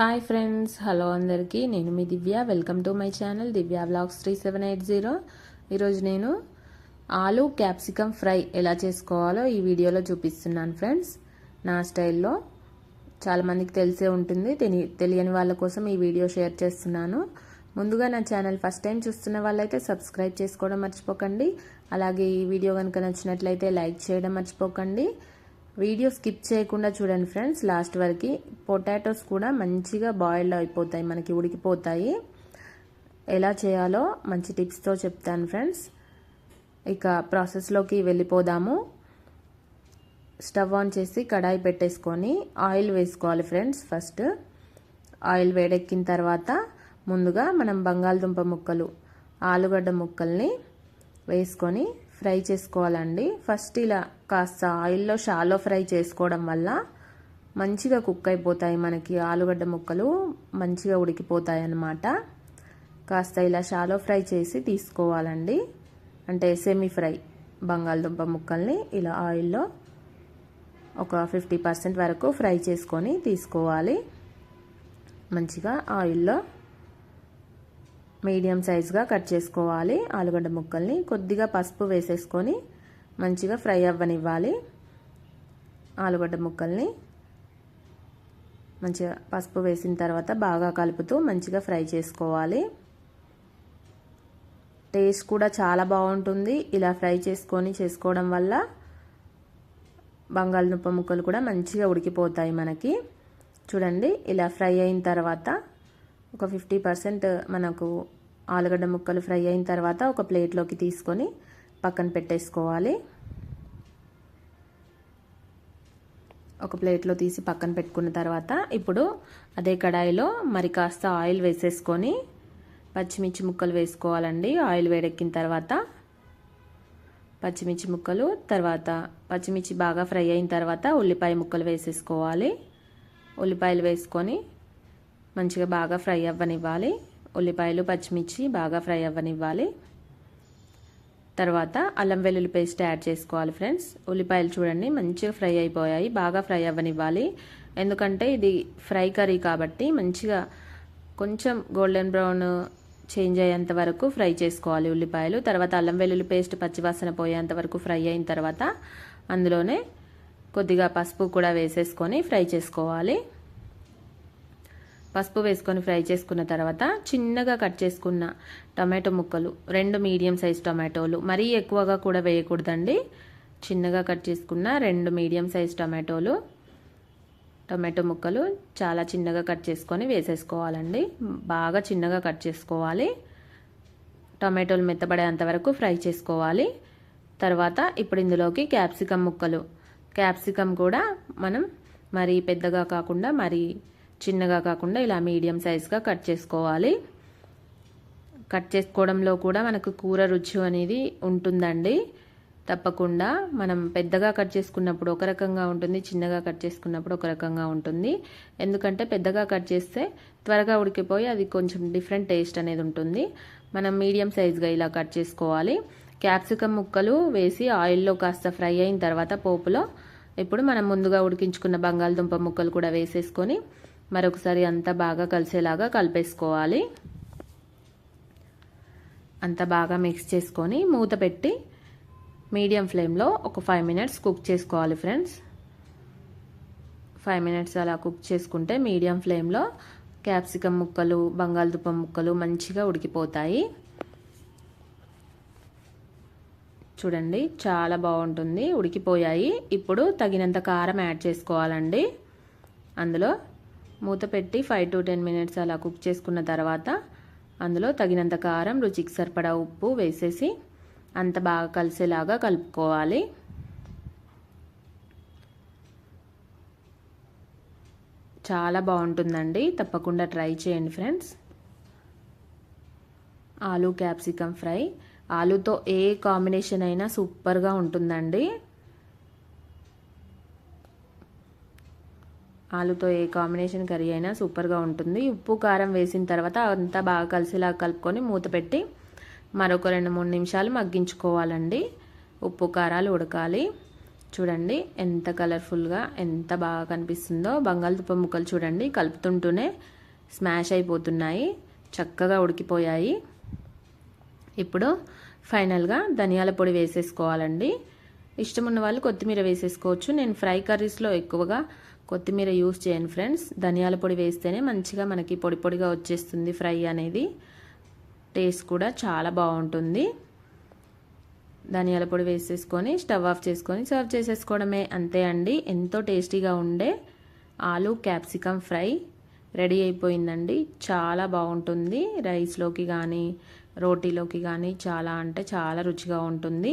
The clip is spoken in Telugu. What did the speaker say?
హాయ్ ఫ్రెండ్స్ హలో అందరికీ. నేను మీ Divya. Welcome to my channel Divya blogs three seven eight zero. ఈరోజు నేను ఆలు క్యాప్సికమ్ ఫ్రై ఎలా చేసుకోవాలో ఈ వీడియోలో చూపిస్తున్నాను ఫ్రెండ్స్. నా స్టైల్లో చాలామందికి తెలిసే ఉంటుంది. తెలి తెలియని వాళ్ళ కోసం ఈ వీడియో షేర్ చేస్తున్నాను. ముందుగా నా ఛానల్ ఫస్ట్ టైం చూస్తున్న వాళ్ళైతే సబ్స్క్రైబ్ చేసుకోవడం మర్చిపోకండి. అలాగే ఈ వీడియో కనుక నచ్చినట్లయితే లైక్ చేయడం మర్చిపోకండి. వీడియో స్కిప్ చేయకుండా చూడండి ఫ్రెండ్స్. లాస్ట్ వరకు పొటాటోస్ కూడా మంచిగా బాయిల్ అయిపోతాయి మనకి ఉడికిపోతాయి. ఎలా చేయాలో మంచి టిప్స్తో చెప్తాను ఫ్రెండ్స్. ఇక ప్రాసెస్లోకి వెళ్ళిపోదాము. స్టవ్ ఆన్ చేసి కడాయి పెట్టేసుకొని ఆయిల్ వేసుకోవాలి ఫ్రెండ్స్ ఫస్ట్. ఆయిల్ వేడెక్కిన తర్వాత ముందుగా మనం బంగాళదుంప ముక్కలు ఆలుగడ్డ ముక్కల్ని వేసుకొని ఫ్రై చేసుకోవాలండి. ఫస్ట్ ఇలా కాస్త ఆయిల్లో షాలో ఫ్రై చేసుకోవడం వల్ల మంచిగా కుక్ అయిపోతాయి మనకి ఆలుగడ్డ ముక్కలు మంచిగా ఉడికిపోతాయి అన్నమాట కాస్త ఇలా షాలో ఫ్రై చేసి తీసుకోవాలండి. అంటే సెమీ ఫ్రై బంగాళదుంప ముక్కల్ని ఇలా ఆయిల్లో ఒక ఫిఫ్టీ పర్సెంట్ వరకు ఫ్రై చేసుకొని తీసుకోవాలి. మంచిగా ఆయిల్లో మీడియం సైజ్గా కట్ చేసుకోవాలి. ఆలుగడ్డ ముక్కల్ని కొద్దిగా పసుపు వేసేసుకొని మంచిగా ఫ్రై అవ్వనివ్వాలి. ఆలుగడ్డ ముక్కల్ని మంచిగా పసుపు వేసిన తర్వాత బాగా కలుపుతూ మంచిగా ఫ్రై చేసుకోవాలి. టేస్ట్ కూడా చాలా బాగుంటుంది. ఇలా ఫ్రై చేసుకొని చేసుకోవడం వల్ల బంగాళదుంప ముక్కలు కూడా మంచిగా ఉడికిపోతాయి మనకి. చూడండి ఇలా ఫ్రై అయిన తర్వాత ఒక ఫిఫ్టీ పర్సెంట్ మనకు ఆలుగడ్డ ముక్కలు ఫ్రై అయిన తర్వాత ఒక ప్లేట్లోకి తీసుకొని పక్కన పెట్టేసుకోవాలి. ఒక ప్లేట్లో తీసి పక్కన పెట్టుకున్న తర్వాత ఇప్పుడు అదే కడాయిలో మరి కాస్త ఆయిల్ వేసేసుకొని పచ్చిమిర్చి ముక్కలు వేసుకోవాలండి. ఆయిల్ వేడెక్కిన తర్వాత పచ్చిమిర్చి ముక్కలు తర్వాత పచ్చిమిర్చి బాగా ఫ్రై అయిన తర్వాత ఉల్లిపాయ ముక్కలు వేసేసుకోవాలి. ఉల్లిపాయలు వేసుకొని మంచిగా బాగా ఫ్రై అవ్వనివ్వాలి. ఉల్లిపాయలు పచ్చిమిర్చి బాగా ఫ్రై అవ్వనివ్వాలి. తర్వాత అల్లం వెల్లుల్లి పేస్ట్ యాడ్ చేసుకోవాలి ఫ్రెండ్స్. ఉల్లిపాయలు చూడండి మంచిగా ఫ్రై అయిపోయాయి. బాగా ఫ్రై అవ్వనివ్వాలి. ఎందుకంటే ఇది ఫ్రై కర్రీ కాబట్టి మంచిగా కొంచెం గోల్డెన్ బ్రౌన్ చేంజ్ అయ్యేంత వరకు ఫ్రై చేసుకోవాలి ఉల్లిపాయలు. తర్వాత అల్లం వెల్లుల్లి పేస్ట్ పచ్చివాసన పోయేంత వరకు ఫ్రై అయిన తర్వాత అందులోనే కొద్దిగా పసుపు కూడా వేసేసుకొని ఫ్రై చేసుకోవాలి. పసుపు వేసుకొని ఫ్రై చేసుకున్న తర్వాత చిన్నగా కట్ చేసుకున్న టమాటో ముక్కలు రెండు మీడియం సైజ్ టమాటోలు మరీ ఎక్కువగా కూడా వేయకూడదండి. చిన్నగా కట్ చేసుకున్న రెండు మీడియం సైజ్ టమాటోలు టమాటో ముక్కలు చాలా చిన్నగా కట్ చేసుకొని వేసేసుకోవాలండి. బాగా చిన్నగా కట్ చేసుకోవాలి. టమాటోలు మెత్తబడేంత వరకు ఫ్రై చేసుకోవాలి. తర్వాత ఇప్పుడు ఇందులోకి క్యాప్సికమ్ ముక్కలు. క్యాప్సికమ్ కూడా మనం మరీ పెద్దగా కాకుండా మరీ చిన్నగా కాకుండా ఇలా మీడియం సైజ్గా కట్ చేసుకోవాలి. కట్ చేసుకోవడంలో కూడా మనకు కూర రుచి అనేది ఉంటుందండి. తప్పకుండా మనం పెద్దగా కట్ చేసుకున్నప్పుడు ఒక రకంగా ఉంటుంది చిన్నగా కట్ చేసుకున్నప్పుడు ఒక రకంగా ఉంటుంది. ఎందుకంటే పెద్దగా కట్ చేస్తే త్వరగా ఉడికిపోయి అది కొంచెం డిఫరెంట్ టేస్ట్ అనేది ఉంటుంది. మనం మీడియం సైజ్గా ఇలా కట్ చేసుకోవాలి. క్యాప్సికమ్ ముక్కలు వేసి ఆయిల్లో కాస్త ఫ్రై అయిన తర్వాత పోపులో ఇప్పుడు మనం ముందుగా ఉడికించుకున్న బంగాళదుంప ముక్కలు కూడా వేసేసుకొని మరొకసారి అంతా బాగా కలిసేలాగా కలిపేసుకోవాలి. అంతా బాగా మిక్స్ చేసుకొని మూత పెట్టి మీడియం ఫ్లేమ్లో ఒక ఫైవ్ మినిట్స్ కుక్ చేసుకోవాలి ఫ్రెండ్స్. ఫైవ్ మినిట్స్ అలా కుక్ చేసుకుంటే మీడియం ఫ్లేమ్లో క్యాప్సికమ్ ముక్కలు బంగాళదుంప ముక్కలు మంచిగా ఉడికిపోతాయి. చూడండి చాలా బాగుంటుంది. ఉడికిపోయాయి. ఇప్పుడు తగినంత కారం యాడ్ చేసుకోవాలండి. అందులో మూత పెట్టి ఫైవ్ టు టెన్ మినిట్స్ అలా కుక్ చేసుకున్న తర్వాత అందులో తగినంత కారం రుచికి సరిపడా ఉప్పు వేసేసి అంత బాగా కలిసేలాగా కలుపుకోవాలి. చాలా బాగుంటుందండి. తప్పకుండా ట్రై చేయండి ఫ్రెండ్స్. Aloo capsicum fry. ఆలుతో ఏ కాంబినేషన్ అయినా సూపర్గా ఉంటుందండి. ఆలుతో ఏ కాంబినేషన్ కర్రీ అయినా సూపర్గా ఉంటుంది. ఉప్పు కారం వేసిన తర్వాత అంతా బాగా కలిసేలా కలుపుకొని మూత పెట్టి మరొక రెండు మూడు నిమిషాలు మగ్గించుకోవాలండి. ఉప్పు కారాలు ఉడకాలి. చూడండి ఎంత కలర్ఫుల్గా ఎంత బాగా కనిపిస్తుందో. బంగాళదుంప ముక్కలు చూడండి కలుపుతుంటూనే స్మాష్ అయిపోతున్నాయి. చక్కగా ఉడికిపోయాయి. ఇప్పుడు ఫైనల్గా ధనియాల పొడి వేసేసుకోవాలండి. ఇష్టం ఉన్న వాళ్ళు కొత్తిమీర వేసేసుకోవచ్చు. నేను ఫ్రై కర్రీస్లో ఎక్కువగా కొత్తిమీర యూస్ చేయను ఫ్రెండ్స్. ధనియాల పొడి వేస్తేనే మంచిగా మనకి పొడి పొడిగా వచ్చేస్తుంది ఫ్రై అనేది. టేస్ట్ కూడా చాలా బాగుంటుంది. ధనియాల పొడి వేసేసుకొని స్టవ్ ఆఫ్ చేసుకొని సర్వ్ చేసేసుకోవడమే అంతే అండి. ఎంతో టేస్టీగా ఉండే ఆలు క్యాప్సికమ్ ఫ్రై రెడీ అయిపోయిందండి. చాలా బాగుంటుంది. రైస్లోకి కానీ రోటీలోకి కానీ చాలా అంటే చాలా రుచిగా ఉంటుంది.